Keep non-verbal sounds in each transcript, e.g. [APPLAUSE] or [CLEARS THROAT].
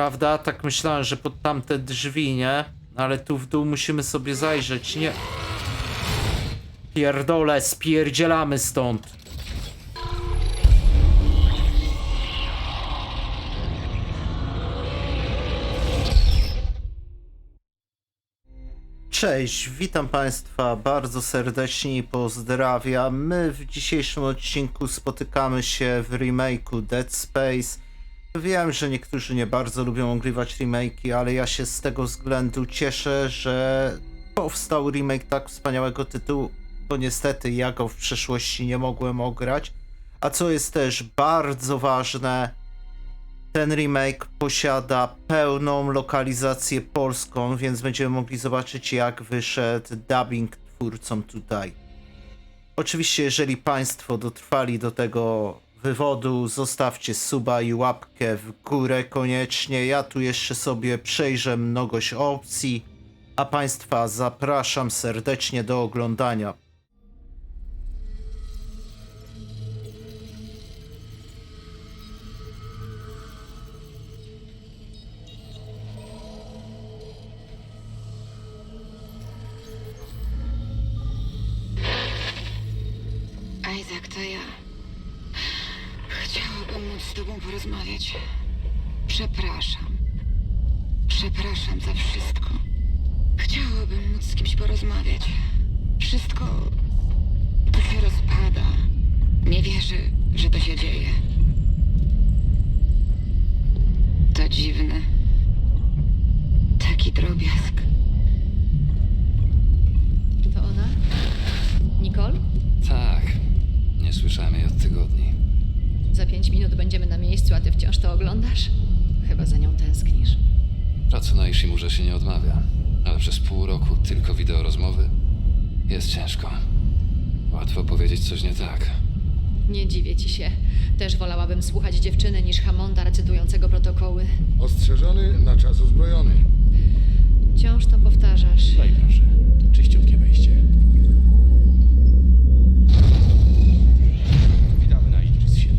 Prawda? Tak myślałem, że pod tamte drzwi, nie? Ale tu w dół musimy sobie zajrzeć, nie? Pierdole, spierdzielamy stąd. Cześć, witam Państwa bardzo serdecznie i pozdrawiam. My w dzisiejszym odcinku spotykamy się w remake'u Dead Space. Wiem, że niektórzy nie bardzo lubią ogrywać remake'i, ale ja się z tego względu cieszę, że powstał remake tak wspaniałego tytułu, bo niestety ja go w przeszłości nie mogłem ograć. A co jest też bardzo ważne, ten remake posiada pełną lokalizację polską, więc będziemy mogli zobaczyć jak wyszedł dubbing twórcom tutaj. Oczywiście, jeżeli Państwo dotrwali do tego wywodu, zostawcie suba i łapkę w górę koniecznie. Ja tu jeszcze sobie przejrzę mnogość opcji, a Państwa zapraszam serdecznie do oglądania. Taki drobiazg. To ona? Nicole? Tak. Nie słyszałem jej od tygodni. Za pięć minut będziemy na miejscu, a ty wciąż to oglądasz? Chyba za nią tęsknisz. Pracy na Ishimurze się nie odmawia, ale przez pół roku tylko wideo rozmowy jest ciężko. Łatwo powiedzieć coś nie tak. Nie dziwię ci się. Też wolałabym słuchać dziewczyny niż Hamonda recytującego protokoły. Ostrzeżony na czas uzbrojony. Wciąż to powtarzasz. Daj proszę, czyściutkie wejście. Witamy na Idris 7.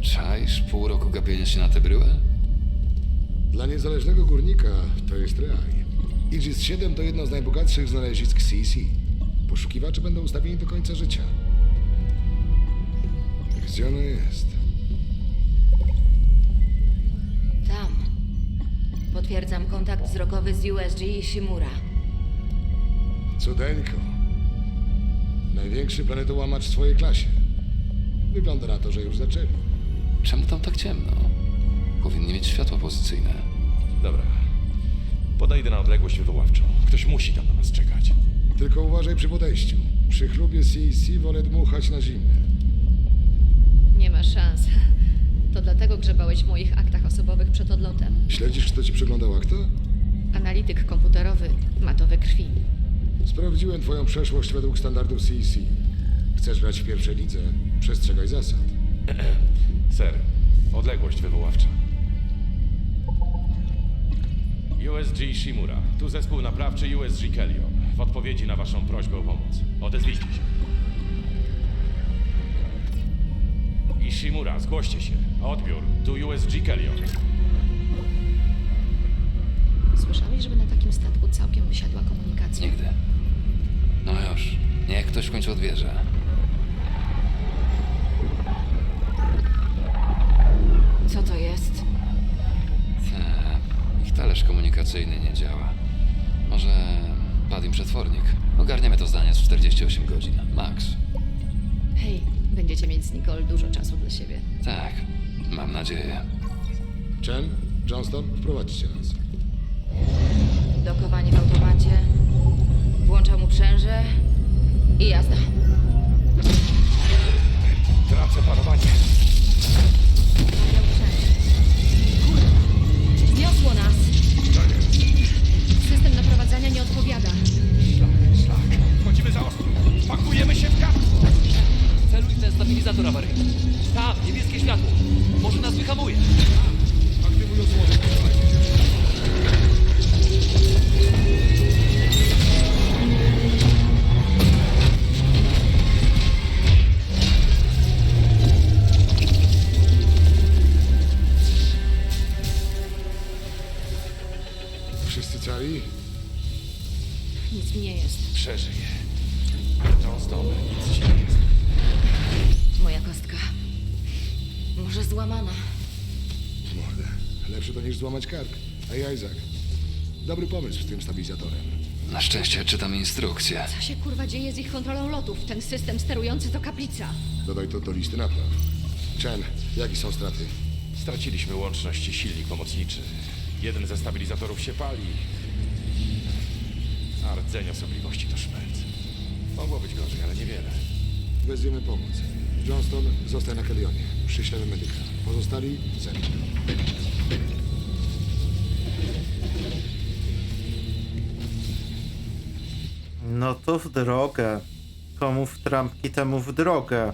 Czaisz pół roku gapienia się na tę bryłę? Dla niezależnego górnika to jest raj. Aegis 7 to jedno z najbogatszych znalezisk CC. Poszukiwacze będą ustawieni do końca życia. Gdzie ono jest? Potwierdzam kontakt wzrokowy z USG i Shimura. Cudeńko. Największy planetołamacz w swojej klasie. Wygląda na to, że już zaczęli. Czemu tam tak ciemno? Powinni mieć światło pozycyjne. Dobra. Podejdę na odległość wywoławczą. Ktoś musi tam na nas czekać. Tylko uważaj przy podejściu. Przy chlubie CC wolę dmuchać na zimne. Nie ma szans. To dlatego grzebałeś w moich aktach osobowych przed odlotem. Śledzisz, kto ci przeglądał akta? Analityk komputerowy ma to we krwi. Sprawdziłem twoją przeszłość według standardów CEC. Chcesz grać w pierwszej lidze? Przestrzegaj zasad. [CLEARS THROAT] Ser, odległość wywoławcza. USG Shimura. Tu zespół naprawczy USG Kellion. W odpowiedzi na waszą prośbę o pomoc. Odezwijcie się. Ishimura, zgłoście się. Odbiór. Tu USG Kellion. Słyszałeś, żeby na takim statku całkiem wysiadła komunikacja? Nigdy. No już, niech ktoś w końcu odbierze. Co to jest? Ta, ich talerz komunikacyjny nie działa. Może padł im przetwornik. Ogarniemy to zdanie z 48 godzin. Max. Hej, będziecie mieć z Nicole dużo czasu dla siebie. Tak, mam nadzieję. Chen, Johnston, wprowadźcie nas. Dokowanie w automacie. Włączam uprzęże i jazda. Pomysł z tym stabilizatorem. Na szczęście czytam instrukcję. Co się kurwa dzieje z ich kontrolą lotów? Ten system sterujący to kaplica. Dodaj to do listy napraw. Chen, jakie są straty? Straciliśmy łączność i silnik pomocniczy. Jeden ze stabilizatorów się pali. A rdzeń osobliwości to szmelc. Mogło być gorzej, ale niewiele. Wezwiemy pomoc. Johnston, zostań na Kelionie. Przyślemy medyka. Pozostali zemdlą. No to w drogę. Komu w trampki, temu w drogę.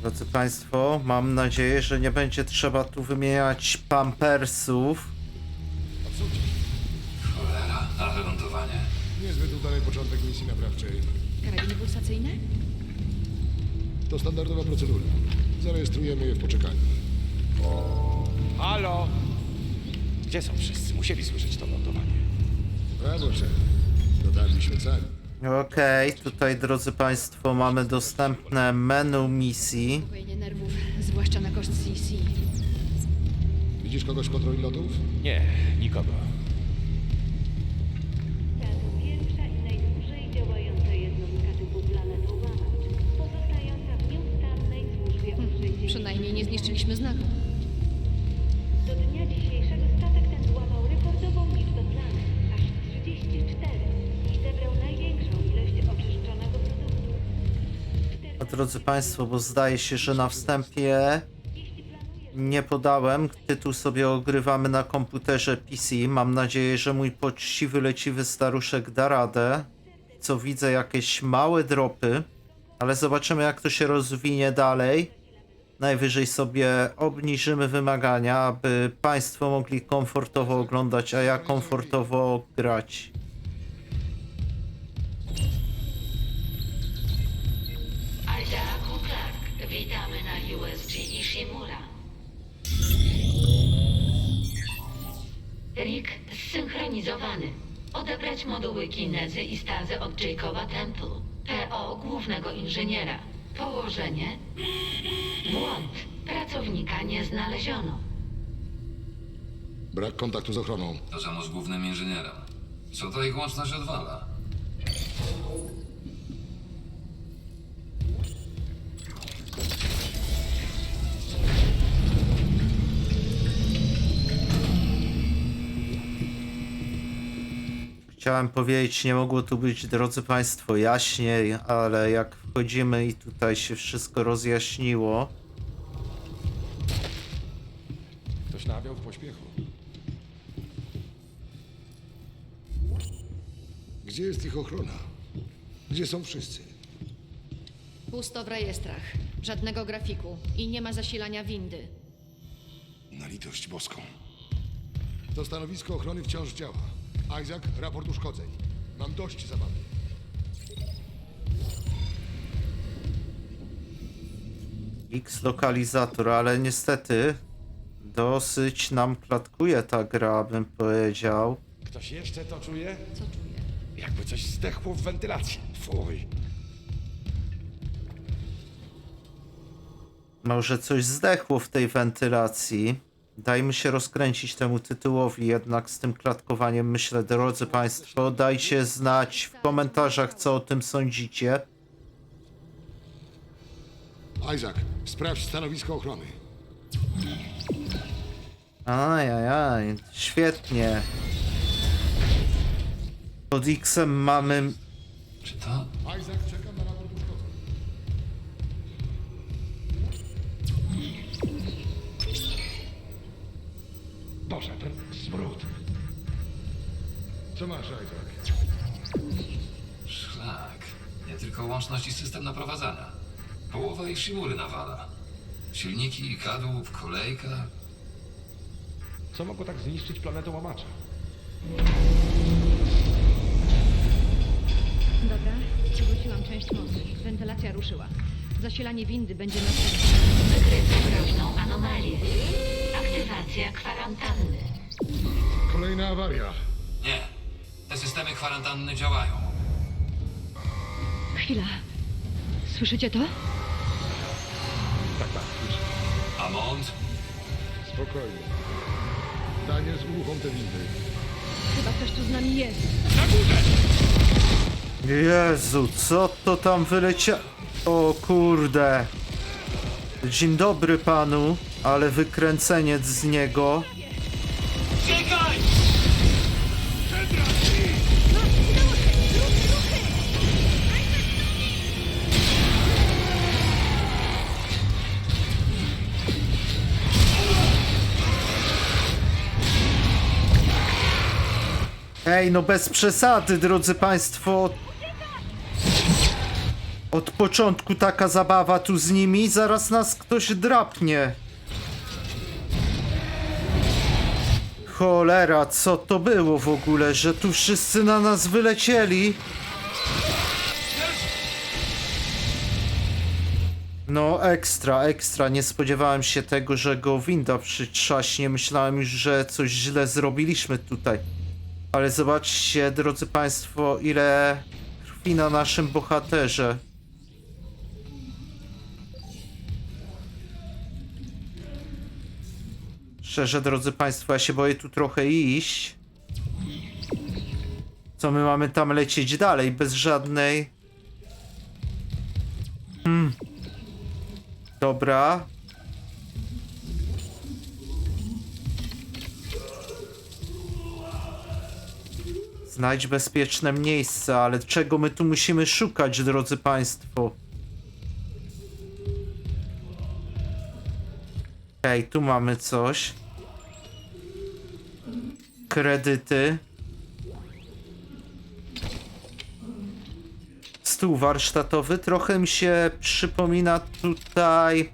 Drodzy Państwo, mam nadzieję, że nie będzie trzeba tu wymieniać pampersów. Cholera, ale wylądowanie. Niezbyt udany początek misji naprawczej. Karabiny pulsacyjne? To standardowa procedura. Zarejestrujemy je w poczekalni. Halo! Gdzie są wszyscy? Musieli słyszeć to lądowanie. Brawo, Chen. Dotarliśmy cali. Okej, tutaj drodzy Państwo mamy dostępne menu misji. Nerwów, zwłaszcza na koszt CC. Widzisz kogoś w kontroli lotów? Nie, nikogo. Państwo, bo zdaje się, że na wstępie nie podałem. Tytuł sobie ogrywamy na komputerze PC. Mam nadzieję, że mój poczciwy, leciwy staruszek da radę. Co widzę, jakieś małe dropy, ale zobaczymy, jak to się rozwinie dalej. Najwyżej sobie obniżymy wymagania, aby Państwo mogli komfortowo oglądać, a ja komfortowo grać. Rick zsynchronizowany. Odebrać moduły kinezy i stazy od Jacoba Temple. PO głównego inżyniera. Położenie. Błąd. Pracownika nie znaleziono. Brak kontaktu z ochroną. To samo z głównym inżynierem. Co to ich łączność odwala? Chciałem powiedzieć, nie mogło tu być, drodzy Państwo, jaśniej, ale jak wchodzimy i tutaj się wszystko rozjaśniło, Ktoś nawiał w pośpiechu. Gdzie jest ich ochrona? Gdzie są wszyscy? Pusto w rejestrach. Żadnego grafiku. I nie ma zasilania windy. Na litość boską. To stanowisko ochrony wciąż działa. Isaac, raport uszkodzeń. Mam dość zabawy. X lokalizator, ale niestety dosyć nam klatkuje ta gra, bym powiedział. Ktoś jeszcze to czuje? Co czuję? Jakby coś zdechło w wentylacji. Fuj. Może coś zdechło w tej wentylacji. Dajmy się rozkręcić temu tytułowi jednak z tym klatkowaniem. Myślę, drodzy Państwo, dajcie znać w komentarzach, co o tym sądzicie. Isaac, sprawdź stanowisko ochrony. Ajajaj, świetnie. Pod X-em mamy Czy to? Isaac, Boże, ten smród. Co masz, Isaac? Szlak. Nie tylko łączność i system naprowadzania. Połowa ich Shimury nawala. Silniki, kadłub, kolejka. Co mogło tak zniszczyć planetę łamacza? Dobra, przywróciłam część mocy. Wentylacja ruszyła. Zasilanie windy będzie następne. Wykryto groźną anomalię. Aktywacja kwarantanny. Kolejna awaria. Nie. Te systemy kwarantanny działają. Chwila. Słyszycie to? Tak, tak, słyszę. Amont? Spokojnie. Daniel, uruchom te windy. Chyba ktoś tu z nami jest. Jezu, co to tam wylecia... O kurde. Dzień dobry panu, ale wykręceniec z niego. Ej, no bez przesady, drodzy państwo. Od początku taka zabawa tu z nimi, zaraz nas ktoś drapnie. Cholera, co to było w ogóle, że tu wszyscy na nas wylecieli? No ekstra, ekstra. Nie spodziewałem się tego, że go winda przytrzaśnie. Myślałem już, że coś źle zrobiliśmy tutaj. Ale zobaczcie, drodzy Państwo, ile krwi na naszym bohaterze. Szczerze, drodzy Państwo, ja się boję tu trochę iść. Co my mamy tam lecieć dalej, bez żadnej... Hmm. Dobra. Znajdź bezpieczne miejsce, ale czego my tu musimy szukać, drodzy Państwo? Okej, tu mamy coś. Kredyty. Stół warsztatowy. Trochę mi się przypomina tutaj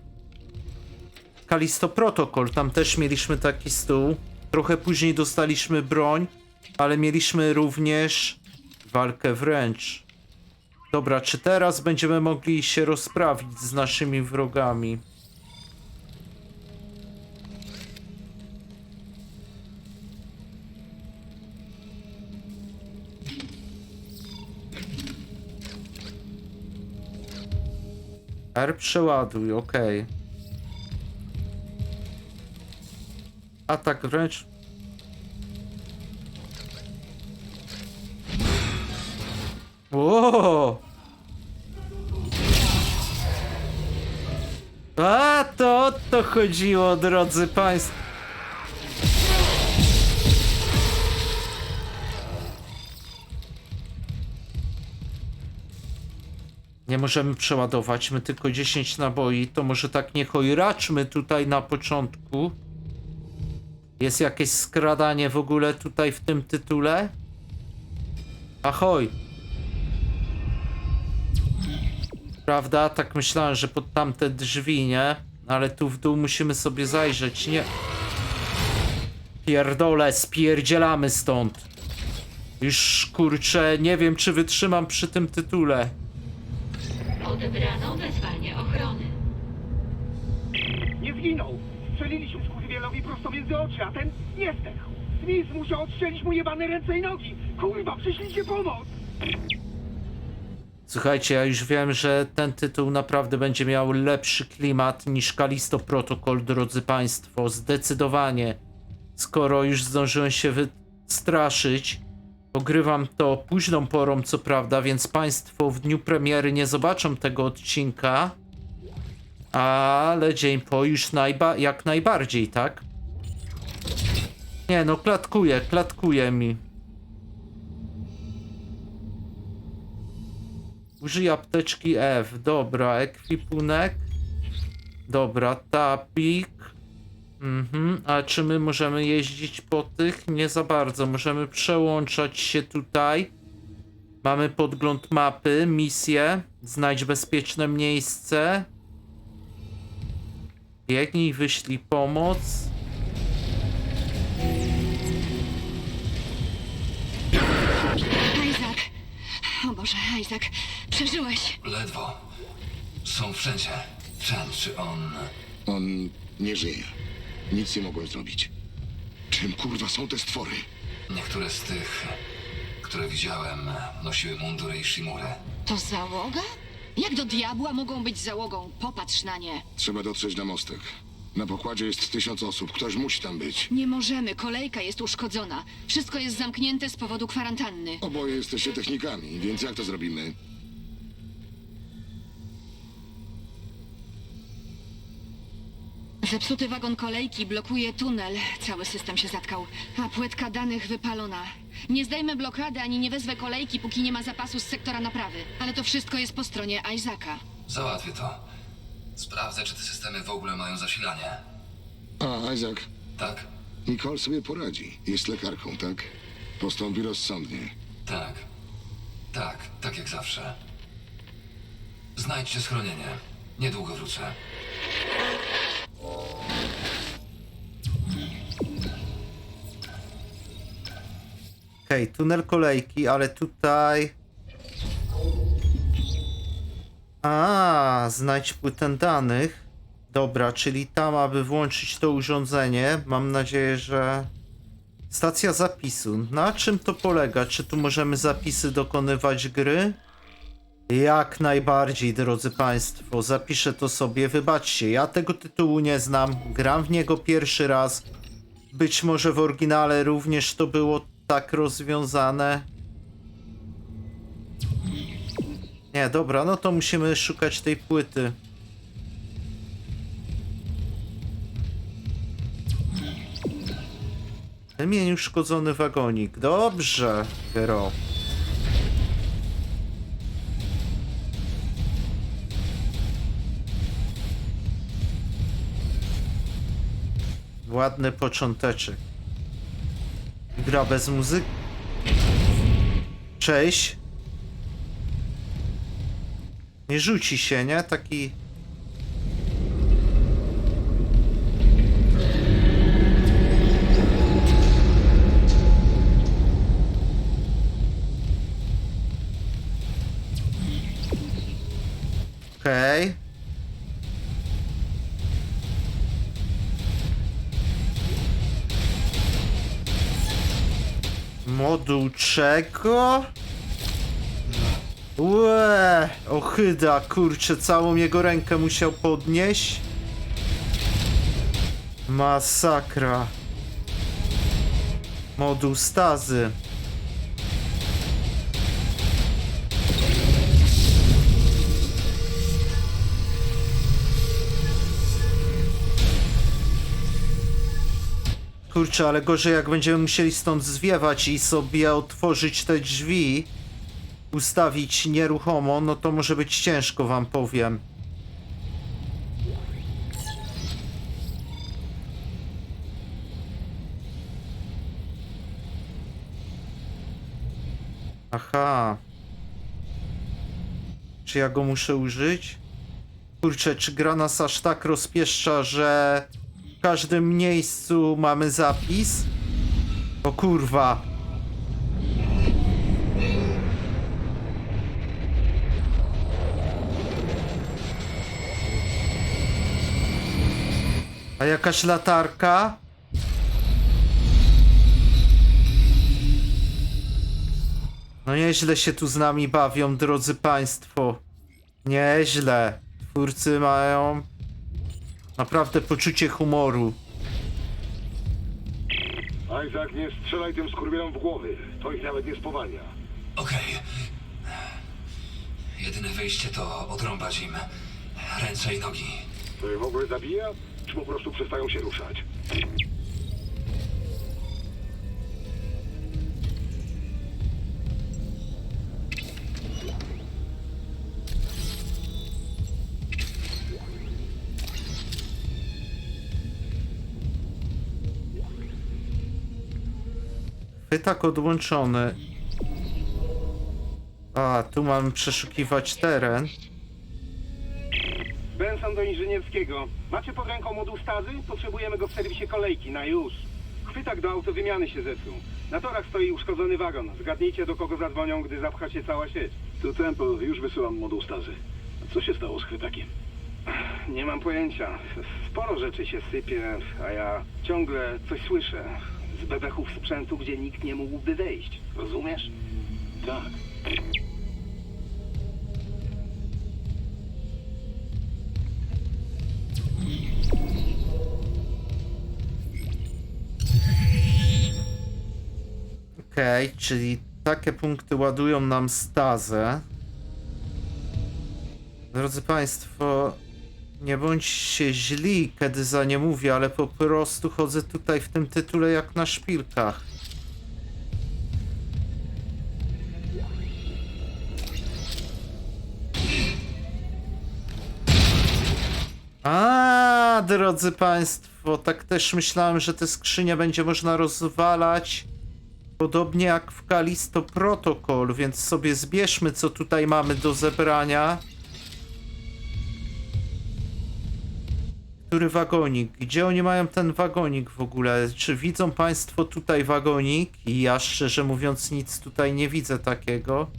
Kalisto Protocol. Tam też mieliśmy taki stół. Trochę później dostaliśmy broń, ale mieliśmy również walkę wręcz. Dobra, czy teraz będziemy mogli się rozprawić z naszymi wrogami? R przeładuj, okej. Atak wręcz. Ło! A to o to chodziło, drodzy państwo. Możemy przeładować, my tylko 10 naboi, to może tak nie chojraczmy tutaj na początku. Jest jakieś skradanie w ogóle tutaj w tym tytule? Ahoj! Prawda? Tak myślałem, że pod tamte drzwi, nie? Ale tu w dół musimy sobie zajrzeć, nie? Pierdole, spierdzielamy stąd. Już kurczę, nie wiem czy wytrzymam przy tym tytule. Odebrano wezwanie ochrony. Nie zginął! Strzeliliśmy skurwielowi prosto między oczy, a ten nie zdechł. Smith musiał odstrzelić mu jebane ręce i nogi! Kurwa, przyślijcie pomoc! Słuchajcie, ja już wiem, że ten tytuł naprawdę będzie miał lepszy klimat niż Kalisto Protocol, drodzy Państwo. Zdecydowanie. Skoro już zdążyłem się wystraszyć, ogrywam to późną porą, co prawda, więc Państwo w dniu premiery nie zobaczą tego odcinka. Ale dzień po już najba jak najbardziej, tak? Nie no, klatkuje, klatkuje mi. Użyj apteczki F. Dobra, ekwipunek. Dobra, tapik. Mhm, a czy my możemy jeździć po tych? Nie za bardzo. Możemy przełączać się tutaj. Mamy podgląd mapy, misję. Znajdź bezpieczne miejsce. Biegnij, wyślij pomoc. Isaac! O Boże, Isaac, przeżyłeś! Ledwo. Są wszędzie. Chan, czy on... On nie żyje. Nic nie mogłem zrobić. Czym kurwa są te stwory? Niektóre z tych które widziałem, nosiły mundury i shimury. To załoga? Jak do diabła mogą być załogą? Popatrz na nie. Trzeba dotrzeć na mostek. Na pokładzie jest tysiąc osób. Ktoś musi tam być. Nie możemy, kolejka jest uszkodzona. Wszystko jest zamknięte z powodu kwarantanny. Oboje jesteście technikami, więc jak to zrobimy? Zepsuty wagon kolejki blokuje tunel. Cały system się zatkał, a płytka danych wypalona. Nie zdejmę blokady ani nie wezwę kolejki, póki nie ma zapasu z sektora naprawy. Ale to wszystko jest po stronie Isaaca. Załatwię to. Sprawdzę, czy te systemy w ogóle mają zasilanie. A, Isaac, Tak? Nicole sobie poradzi. Jest lekarką, tak? Postąpi rozsądnie. Tak. Tak, tak jak zawsze. Znajdźcie schronienie. Niedługo wrócę. Okej, tunel kolejki, ale tutaj... A, znajdź płytę danych. Dobra, czyli tam, aby włączyć to urządzenie, mam nadzieję, że... Stacja zapisu. Na czym to polega? Czy tu możemy zapisy dokonywać gry? Jak najbardziej, drodzy Państwo. Zapiszę to sobie. Wybaczcie, ja tego tytułu nie znam. Gram w niego pierwszy raz. Być może w oryginale również to było tak rozwiązane. Nie, dobra, no to musimy szukać tej płyty. Wymień uszkodzony wagonik. Dobrze, Gero. Ładny począteczek. Gra bez muzyki. Cześć. Nie rzuci się, nie? Taki... Moduł czego? Łe, ochyda, kurczę, całą jego rękę musiał podnieść. Masakra. Moduł stazy. Kurczę, ale gorzej jak będziemy musieli stąd zwiewać i sobie otworzyć te drzwi, ustawić nieruchomo, no to może być ciężko, wam powiem. Aha. Czy ja go muszę użyć? Kurczę, czy gra nas aż tak rozpieszcza, że każdym miejscu mamy zapis? O kurwa. A jakaś latarka? No nieźle się tu z nami bawią, drodzy państwo. Nieźle. Twórcy mają naprawdę poczucie humoru. Isaac, nie strzelaj tym skurwielom w głowy. To ich nawet nie spowalnia. Okej. Jedyne wyjście to odrąbać im ręce i nogi. To je w ogóle zabija? Czy po prostu przestają się ruszać? Chwytak odłączony. A, tu mamy przeszukiwać teren. Benson do inżynierskiego. Macie pod ręką moduł stazy? Potrzebujemy go w serwisie kolejki, na już. Chwytak do autowymiany się zepsuł. Na torach stoi uszkodzony wagon. Zgadnijcie, do kogo zadzwonią, gdy zapcha się cała sieć. To tempo, już wysyłam moduł stazy. A co się stało z chwytakiem? Nie mam pojęcia. Sporo rzeczy się sypie, a ja ciągle coś słyszę. Z bebechów sprzętu, gdzie nikt nie mógłby wejść. Rozumiesz? Tak. Okej, czyli takie punkty ładują nam stazę. Drodzy Państwo, nie bądźcie źli, kiedy za nie mówię, ale po prostu chodzę tutaj w tym tytule jak na szpilkach. A, drodzy Państwo, tak też myślałem, że te skrzynie będzie można rozwalać. Podobnie jak w Kalisto Protocol, więc sobie zbierzmy, co tutaj mamy do zebrania. Który wagonik? Gdzie oni mają ten wagonik w ogóle? Czy widzą Państwo tutaj wagonik? I ja szczerze mówiąc nic tutaj nie widzę takiego.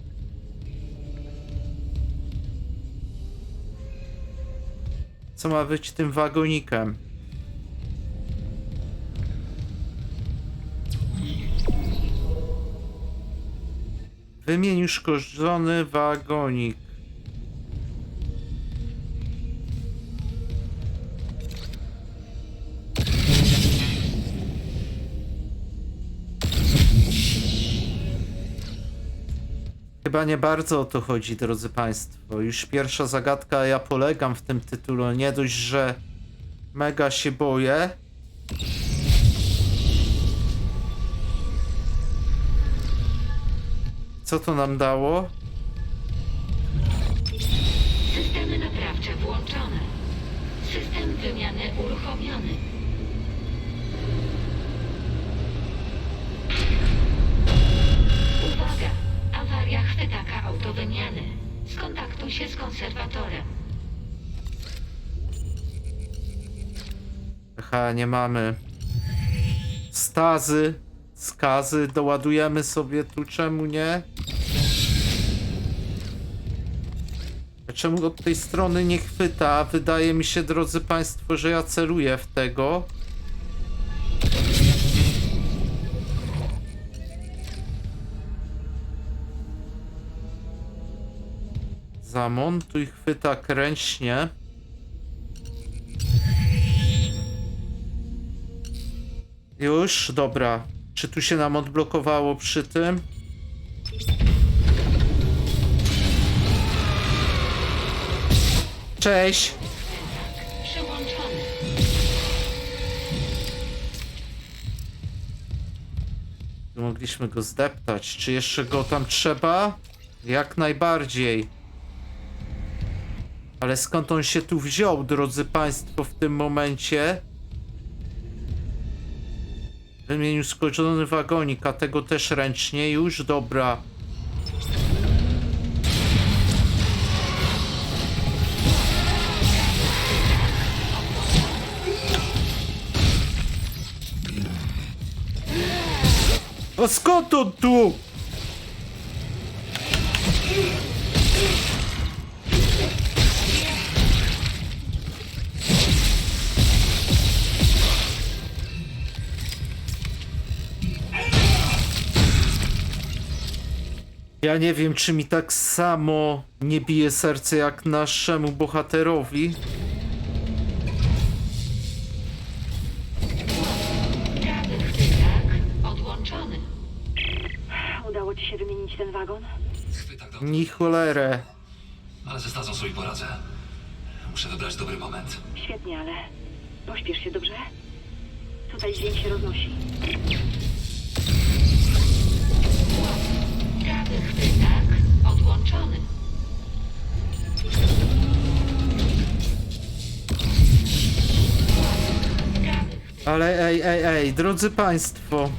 Co ma być tym wagonikiem? Wymień uszkodzony wagonik. Chyba nie bardzo o to chodzi, drodzy Państwo. Już pierwsza zagadka, ja polegam w tym tytule. Nie dość, że mega się boję. Co to nam dało? Systemy naprawcze włączone. System wymiany uruchomiony. Chwytaka autowymiany. Skontaktuj się z konserwatorem. Aha, nie mamy. Stazy, skazy, doładujemy sobie tu, czemu nie? Czemu od tej strony nie chwyta? Wydaje mi się, drodzy Państwo, że ja celuję w tego. Zamontuj chwyta ręcznie. Już, dobra. Czy tu się nam odblokowało przy tym? Cześć! Mogliśmy go zdeptać. Czy jeszcze go tam trzeba? Jak najbardziej. Ale skąd on się tu wziął, drodzy Państwo, w tym momencie? Wymienił skończony wagonik, a tego też ręcznie. Już, dobra. A skąd on tu? Ja nie wiem, czy mi tak samo nie bije serce jak naszemu bohaterowi. Prawy chwytak odłączony. Udało ci się wymienić ten wagon? Chwytak do... Ni cholerę. Ale ze stazą sobie poradzę. Muszę wybrać dobry moment. Świetnie, ale pośpiesz się, dobrze? Tutaj dźwięk się roznosi. Odłączony. Ale ej, ej, ej, drodzy Państwo.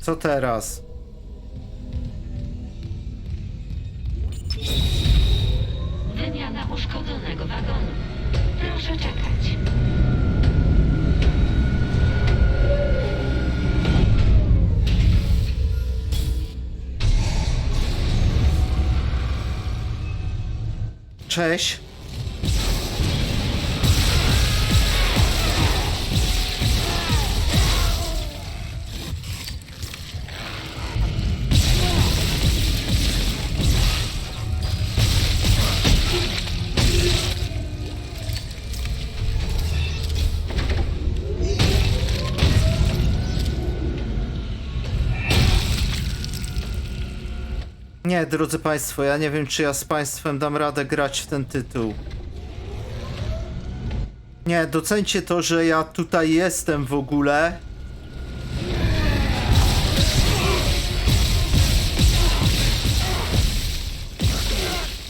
Co teraz? Cześć. Nie, drodzy Państwo, ja nie wiem, czy ja z Państwem dam radę grać w ten tytuł. Nie, docencie to, że ja tutaj jestem w ogóle.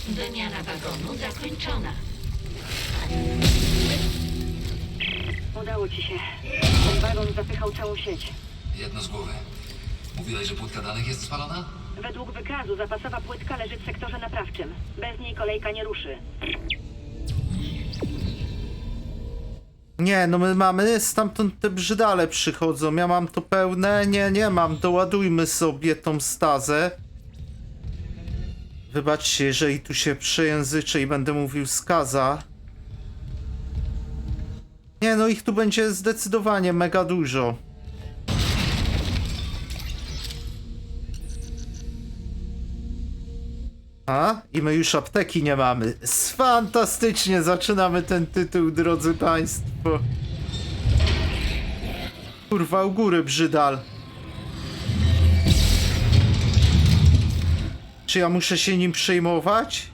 Wymiana wagonu zakończona. Udało ci się. Ten wagon zapychał całą sieć. Jedno z głowy. Mówiłeś, że płytka danych jest spalona? Według wykazu zapasowa płytka leży w sektorze naprawczym. Bez niej kolejka nie ruszy. Nie, no my mamy, stamtąd te brzydale przychodzą. Ja mam to pełne? Nie, nie mam. Doładujmy sobie tą stazę. Wybaczcie, jeżeli tu się przejęzyczę i będę mówił skaza. Nie, no ich tu będzie zdecydowanie mega dużo. A? I my już apteki nie mamy. Fantastycznie zaczynamy ten tytuł, drodzy państwo. Kurwa, u góry brzydal. Czy ja muszę się nim przejmować?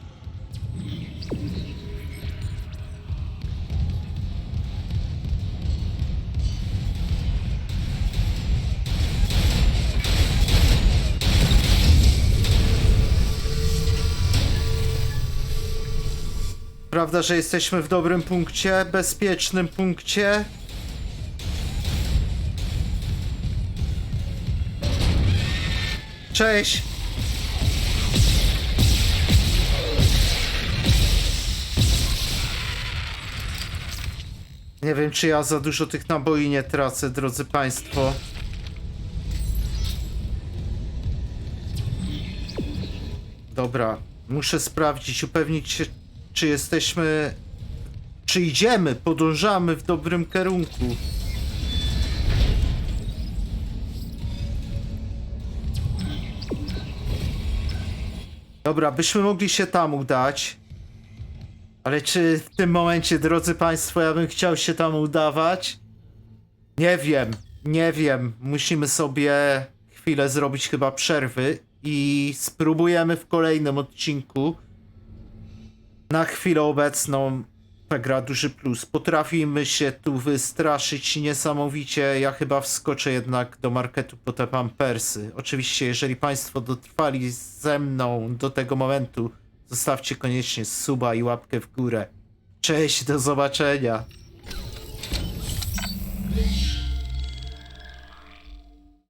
Prawda, że jesteśmy w dobrym punkcie, bezpiecznym punkcie? Cześć! Nie wiem, czy ja za dużo tych naboi nie tracę, drodzy Państwo. Dobra, muszę sprawdzić, upewnić się, czy jesteśmy. Czy idziemy, podążamy w dobrym kierunku. Dobra, byśmy mogli się tam udać. Ale czy w tym momencie, drodzy Państwo, ja bym chciał się tam udawać? Nie wiem, nie wiem. Musimy sobie chwilę zrobić chyba przerwy i spróbujemy w kolejnym odcinku. Na chwilę obecną gra duży plus. Potrafimy się tu wystraszyć niesamowicie. Ja chyba wskoczę jednak do marketu po te pampersy. Oczywiście, jeżeli Państwo dotrwali ze mną do tego momentu, zostawcie koniecznie suba i łapkę w górę. Cześć, do zobaczenia.